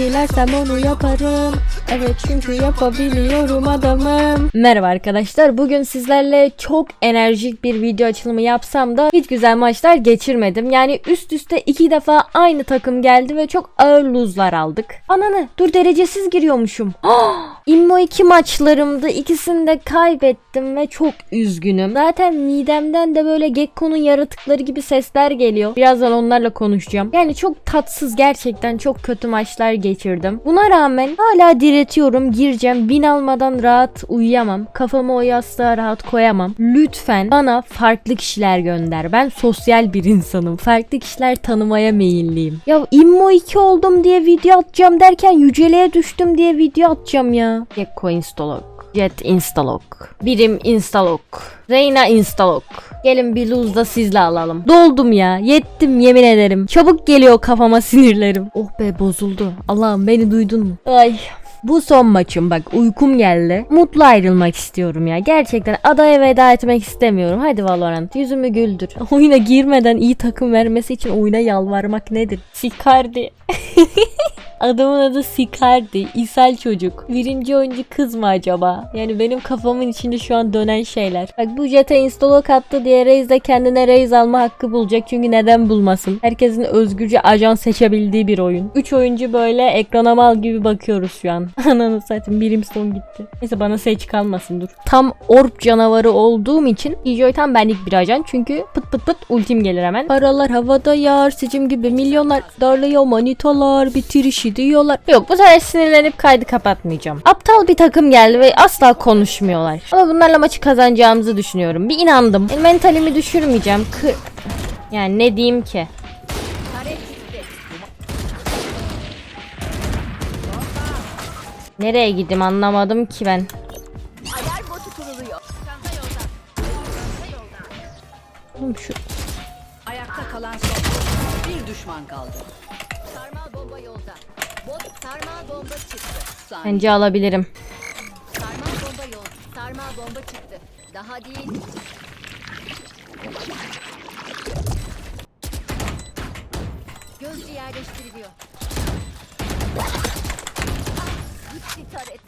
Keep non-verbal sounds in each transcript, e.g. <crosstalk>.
Dilersem onu yaparım. Evet çünkü yapabiliyorum adamım. Merhaba arkadaşlar. Bugün sizlerle çok enerjik bir video açılımı yapsam da hiç güzel maçlar geçirmedim. Yani üst üste iki defa aynı takım geldi ve çok ağır luzlar aldık. Ananı dur derecesiz giriyormuşum. <gasps> İmmo 2 maçlarımdı. İkisini de kaybettim ve çok üzgünüm. Zaten midemden de böyle Gekko'nun yaratıkları gibi sesler geliyor. Birazdan onlarla konuşacağım. Yani çok tatsız gerçekten çok kötü maçlar geçirdim. Buna rağmen hala diretiyorum. Gireceğim. Bin almadan rahat uyuyamam. Kafamı o yastığa rahat koyamam. Lütfen bana farklı kişiler gönder. Ben sosyal bir insanım. Farklı kişiler tanımaya meyilliyim. Ya immo 2 oldum diye video atacağım derken yüceleye düştüm diye video atacağım ya. Gekko instalog. Jet instalog. Birim instalog. Reyna instalog. Gelin bir lose da sizle alalım. Doldum ya. Yettim yemin ederim. Çabuk geliyor kafama <laughs> sinirlerim. Oh be bozuldu. Allah'ım beni duydun mu? Ay. Bu son maçım bak uykum geldi. Mutlu ayrılmak istiyorum ya. Gerçekten adaya veda etmek istemiyorum. Hadi Valorant yüzümü güldür. <laughs> Oyuna girmeden iyi takım vermesi için oyuna yalvarmak nedir? Sikardi. <laughs> Adamın adı Sikardi. İshal çocuk. Birinci oyuncu kız mı acaba? Yani benim kafamın içinde şu an dönen şeyler. Bak bu jete instalok attı diye Reis de kendine Reis alma hakkı bulacak. Çünkü neden bulmasın? Herkesin özgürce ajan seçebildiği bir oyun. 3 oyuncu böyle ekrana mal gibi bakıyoruz şu an. <laughs> Ananı satayım birim son gitti. Neyse bana seç kalmasın dur. Tam orp canavarı olduğum için Killjoy tam benlik bir ajan. Çünkü pıt pıt pıt ultim gelir hemen. Paralar havada yağar sicim gibi milyonlar darlıyor manitalar bitirişi diyorlar. Yok bu sefer sinirlenip kaydı kapatmayacağım. Aptal bir takım geldi ve asla konuşmuyorlar. Ama bunlarla maçı kazanacağımızı düşünüyorum. Bir inandım. E, mentalimi düşürmeyeceğim. Kı yani ne diyeyim ki? Nereye gideyim anlamadım ki ben. Alarm botu kuruluyor. Çanta yolda. Çanta yolda. Oğlum şu Ayakta kalan son. Bir düşman kaldı. Sarmal bomba yolda. Sarmal bomba çıktı. Bence alabilirim. Sarmal bomba yolda. Sarmal bomba çıktı. Daha değil. Gözcü yerleştiriliyor. Ah, Gitti taret.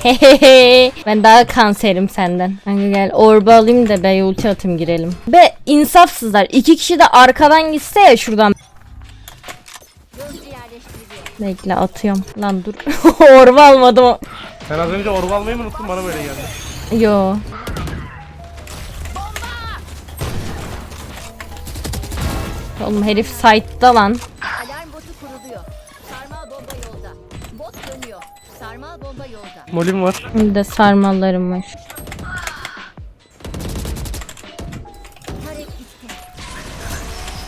<laughs> ben daha kanserim senden. Kanka gel orba alayım da be ulti atım girelim. Be insafsızlar. İki kişi de arkadan gitse ya şuradan. Bekle atıyorum. Lan dur. <laughs> orba almadım. Sen az önce orba almayı mı unuttun bana böyle geldi. Yo. Oğlum herif site'da lan. Molim var. De sarmallarım var.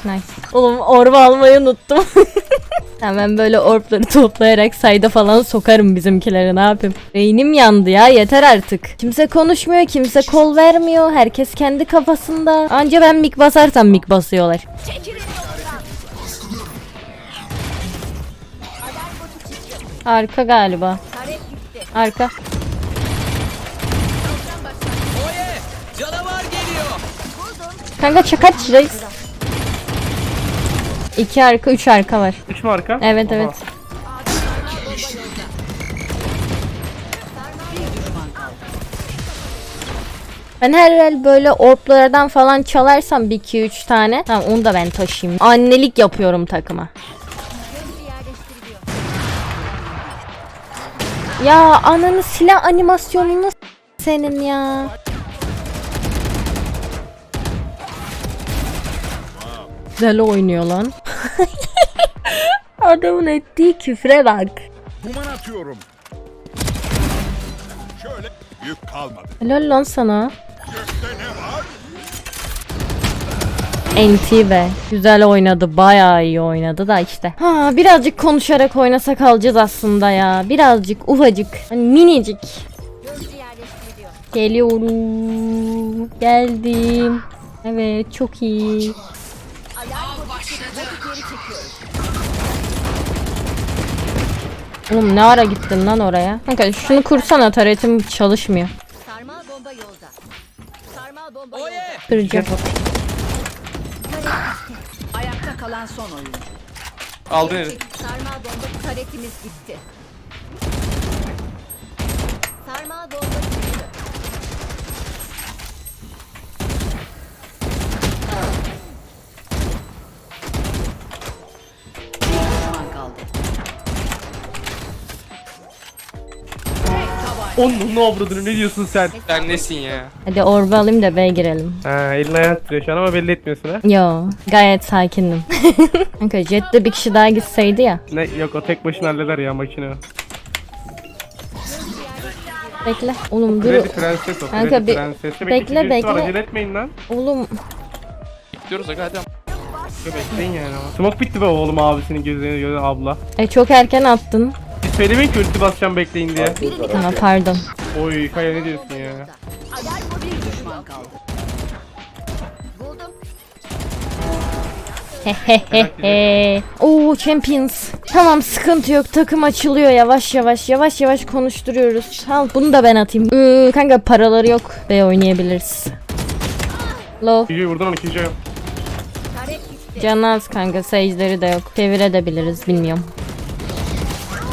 Nice. Oğlum orba almayı unuttum. <laughs> Hemen böyle orpları toplayarak sayda falan sokarım bizimkileri ne yapayım. Beynim yandı ya yeter artık. Kimse konuşmuyor kimse kol vermiyor. Herkes kendi kafasında. Anca ben mik basarsam mik basıyorlar. Çekilin yoldan. Arka. Taret gitti. Arka. Kanka kaç reis? İki arka üç arka var. Üç mü arka? Evet Oha. evet. Ben her el böyle orplardan falan çalarsam 1 2 3 tane. Tamam onu da ben taşıyayım. Annelik yapıyorum takıma. Ya ananı silah animasyonunu senin ya. Güzel oynuyor lan. <laughs> Adamın ettiği küfre bak. Duman atıyorum. Şöyle yük kalmadı. Helal lan sana. Gökte ne var? NT be. Güzel oynadı. Bayağı iyi oynadı da işte. Ha birazcık konuşarak oynasak alacağız aslında ya. Birazcık ufacık. Hani minicik. Geliyorum. Geldim. Evet çok iyi. Oğlum ne ara gittin lan oraya? Kanka şunu kursana taretim çalışmıyor. Sarmal bomba yolda. Sarmal bomba yolda. Kalan son oyuncu. Aldın eli. Sarmal bomba taretimiz gitti. Sarmal bomba Onun ne avradını ne diyorsun sen? Sen nesin ya? Hadi orba alayım da B'ye girelim. Ha elini ayağını titriyor şu an ama belli etmiyorsun ha. Yo gayet sakindim. <laughs> Kanka Jet'te bir kişi daha gitseydi ya. Ne yok o tek başına halleder ya makine. o. Bekle. Oğlum dur. Kredi prenses o. Kanka Kredi bir- prensesi. bekle, bekle. Acele etmeyin lan. Oğlum Diyoruz aga hadi. Bekleyin yani ama. Smoke bitti be oğlum abisinin gözüne göre abla. e, çok erken attın. Hiç söylemeyin ki ulti basacağım bekleyin diye. Ha, pardon. Oy Kaya ne diyorsun ya? Bir düşman kaldı. Buldum. Hehehehe. <laughs> Oo champions. Tamam sıkıntı yok. Takım açılıyor yavaş yavaş. Yavaş yavaş konuşturuyoruz. Al bunu da ben atayım. Ee, kanka paraları yok. B oynayabiliriz. Low. Kijo'yu vurdun onu Kijo'yu. Taret gitti. Canı az kanka. Sage'leri de yok. Çevirebiliriz bilmiyorum.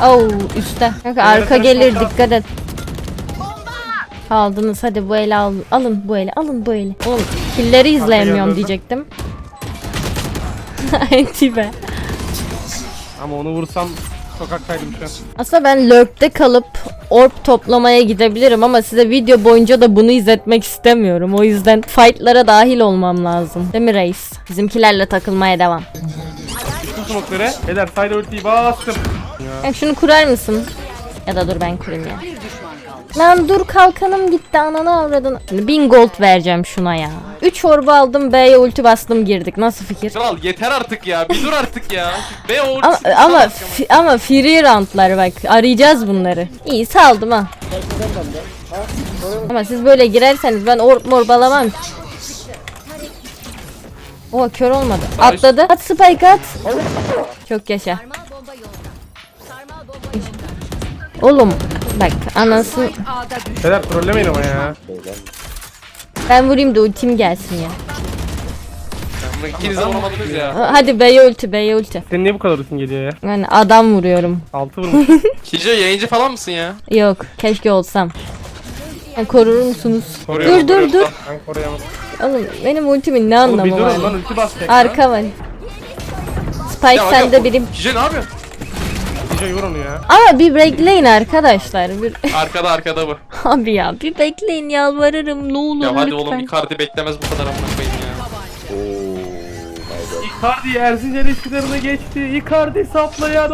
Oo üstte. Kanka arka evet, gelir kanka. dikkat et. Aldınız hadi bu eli al. Alın bu eli alın bu eli. Oğlum killeri izleyemiyorum diyecektim. <laughs> Enti be. Ama onu vursam sokaktaydım şu an. Aslında ben lurk'te kalıp orb toplamaya gidebilirim ama size video boyunca da bunu izletmek istemiyorum. O yüzden fightlara dahil olmam lazım. Değil mi reis? Bizimkilerle takılmaya devam. Bu smoke'ları. Eder side ultiyi bastım. Ya şunu kurar mısın? Ya da dur ben kurayım ya. Lan dur kalkanım gitti ananı avradın. 1000 gold vereceğim şuna ya. 3 orba aldım B'ye ulti bastım girdik. Nasıl fikir? Kral yeter artık ya. Bir dur artık ya. Be o Ama ama ama free roundlar bak arayacağız bunları. İyi saldım ha. Ama siz böyle girerseniz ben orb morb alamam. ki. Oha kör olmadı. Atladı. At spike at. Çok yaşa. Oğlum bak anasını. Eder trollemeyin ama ya. ben vurayım da ultim gelsin ya. İkiniz de vuramadınız ya. Hadi B'ye ulti B'ye ulti. Senin niye bu kadar ultin geliyor ya? Yani adam vuruyorum. Altı <laughs> vurmuş. Kijo yayıncı falan mısın ya? Yok keşke olsam. Ha, korur musunuz? Koruyorum, dur dur dur. koruyorum. ben koruyamam. Oğlum benim ultimin ne Oğlum bir anlamı durun var? lan ulti basacak. Arka var. Spike Ya, sende birim. Kijo ne yapıyorsun? Vur onu ya. Ama bir bekleyin arkadaşlar. Bir... <laughs> Arkada arkada bu. Abi ya bir bekleyin yalvarırım ne olur Ya hadi lütfen. oğlum Icardi beklemez bu kadar amına koyayım ya. Icardi Erzincan eskilerine geçti. Icardi saplayan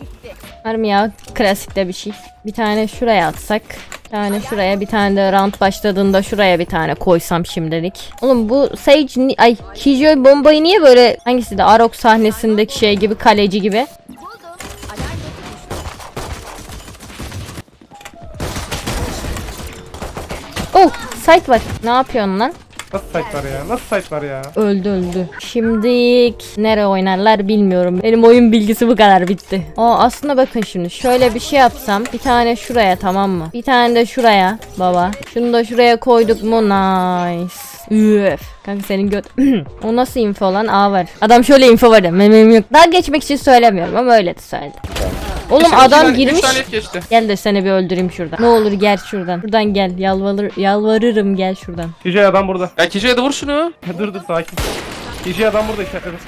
gitti. Var mı ya klasikte bir şey. Bir tane şuraya atsak. Tane şuraya bir tane de round başladığında şuraya bir tane koysam şimdilik. Oğlum bu Sage ay Kijoy bombayı niye böyle hangisi de Arok sahnesindeki şey gibi kaleci gibi. Oh site var. Ne yapıyorsun lan? Nasıl site var ya? Nasıl site var ya? Öldü öldü. Şimdilik nereye oynarlar bilmiyorum. Benim oyun bilgisi bu kadar bitti. Aa aslında bakın şimdi şöyle bir şey yapsam. Bir tane şuraya tamam mı? Bir tane de şuraya baba. Şunu da şuraya koyduk mu? Nice. Üf. Kanka senin göt... <clears throat> o nasıl info lan? Aa var. Adam şöyle info var. Memem yok. Daha geçmek için söylemiyorum ama öyle de söyledi. Oğlum İki adam tane- girmiş. tane hep geçti. Gel de seni bir öldüreyim şuradan. Ne olur gel şuradan. Şuradan gel. Yalvarır, yalvarırım gel şuradan. Kijo'ya adam burada. Ya Kijo'ya da vur şunu. dur dur sakin. Kijo'ya adam burada işaretledim.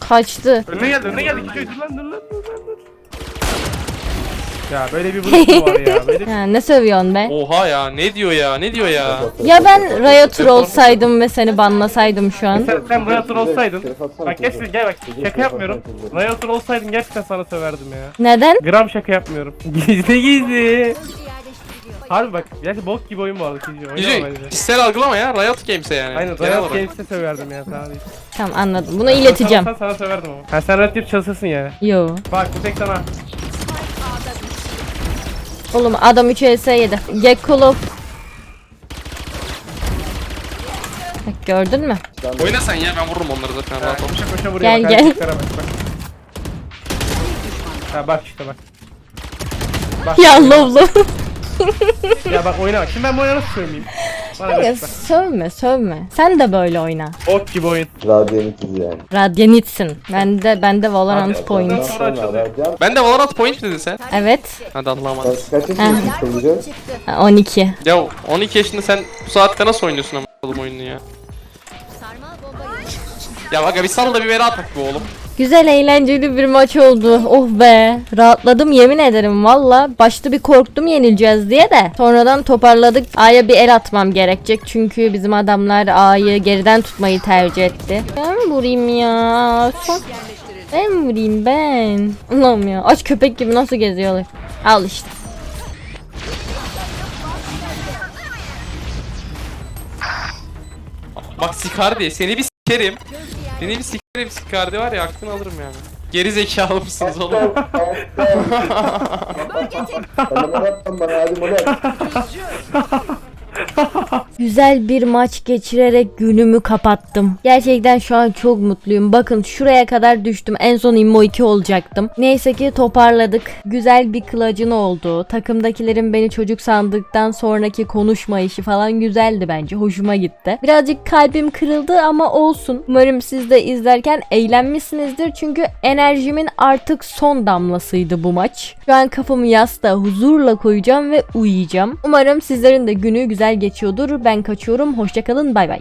Kaçtı. Önüne geldi önüne geldi Kijo'ya dur lan dur lan dur lan dur. Ya böyle bir vuruş mu var ya? <laughs> Böyle ne sövüyorsun be? Oha ya ne diyor ya ne diyor ya. Ya ben Riot'ur olsaydım ve seni banlasaydım şu an. Sen, sen Riot'ur olsaydın Bak gerçekten gel bak şaka yapmıyorum Riot'ur olsaydın gerçekten sana söverdim ya Neden? Gram şaka yapmıyorum <laughs> Gizli gizli. Harbi bak gerçi bok gibi oyun bu arada Kijo Oynama bence kişisel algılama ya Riot Games'e yani. Aynen Genel Riot olarak. Games'te söverdim ya sana değil Tamam anladım. Bunu ileteceğim. Sen sana söverdim ama Ha sen Riot Games çalışırsın ya Yo. Bak bu tek sana Oğlum adam 3 ES yedi. Gekkolov. Bak gördün mü? Oyna sen ya ben vururum onları zaten rahat ol. Koşa koşa vuruyor Gel, bak, gel. hareketlere bak, bak. Ha bak işte bak Bak, Ya lov lov. Ya bak oyna bak şimdi ben bu oyunu nasıl söyleyeyim Bana Kanka sövme sövme. Sen de böyle oyna. Ot gibi oyun. Radyanikiz yani. Radyanitsin. Ben de ben de Valorant point. Ben de Valorant point mi dedin sen? Evet. Hadi Allah'a emanet. Kaç, kaç yaşındasın Tolga? Ha, 12. Ya 12 yaşında sen bu saatte nasıl oynuyorsun ama oğlum oyunu ya? Ya bak bir sal da bir bela atak be oğlum. Güzel eğlenceli bir maç oldu. Oh be. Rahatladım yemin ederim valla. Başta bir korktum yenileceğiz diye de. Sonradan toparladık. A'ya bir el atmam gerekecek. Çünkü bizim adamlar A'yı geriden tutmayı tercih etti. Ben vurayım ya. Ben vurayım ben. Allah'ım ya. Aç köpek gibi nasıl geziyorlar. Al işte. Bak Sikardi seni bir sikerim. Seni bir sikerim Sikardi var ya aklını alırım yani. Geri zekalı mısınız oğlum? Bana bana atma bana hadi bana at. Güzel bir maç geçirerek günümü kapattım. Gerçekten şu an çok mutluyum. Bakın şuraya kadar düştüm. En son immo 2 olacaktım. Neyse ki toparladık. Güzel bir kılacın oldu. Takımdakilerin beni çocuk sandıktan sonraki konuşma işi falan güzeldi bence. Hoşuma gitti. Birazcık kalbim kırıldı ama olsun. Umarım siz de izlerken eğlenmişsinizdir. Çünkü enerjimin artık son damlasıydı bu maç. Şu an kafamı yastığa huzurla koyacağım ve uyuyacağım. Umarım sizlerin de günü güzel geçiyordur. Ben kaçıyorum. Hoşçakalın. Bay bay.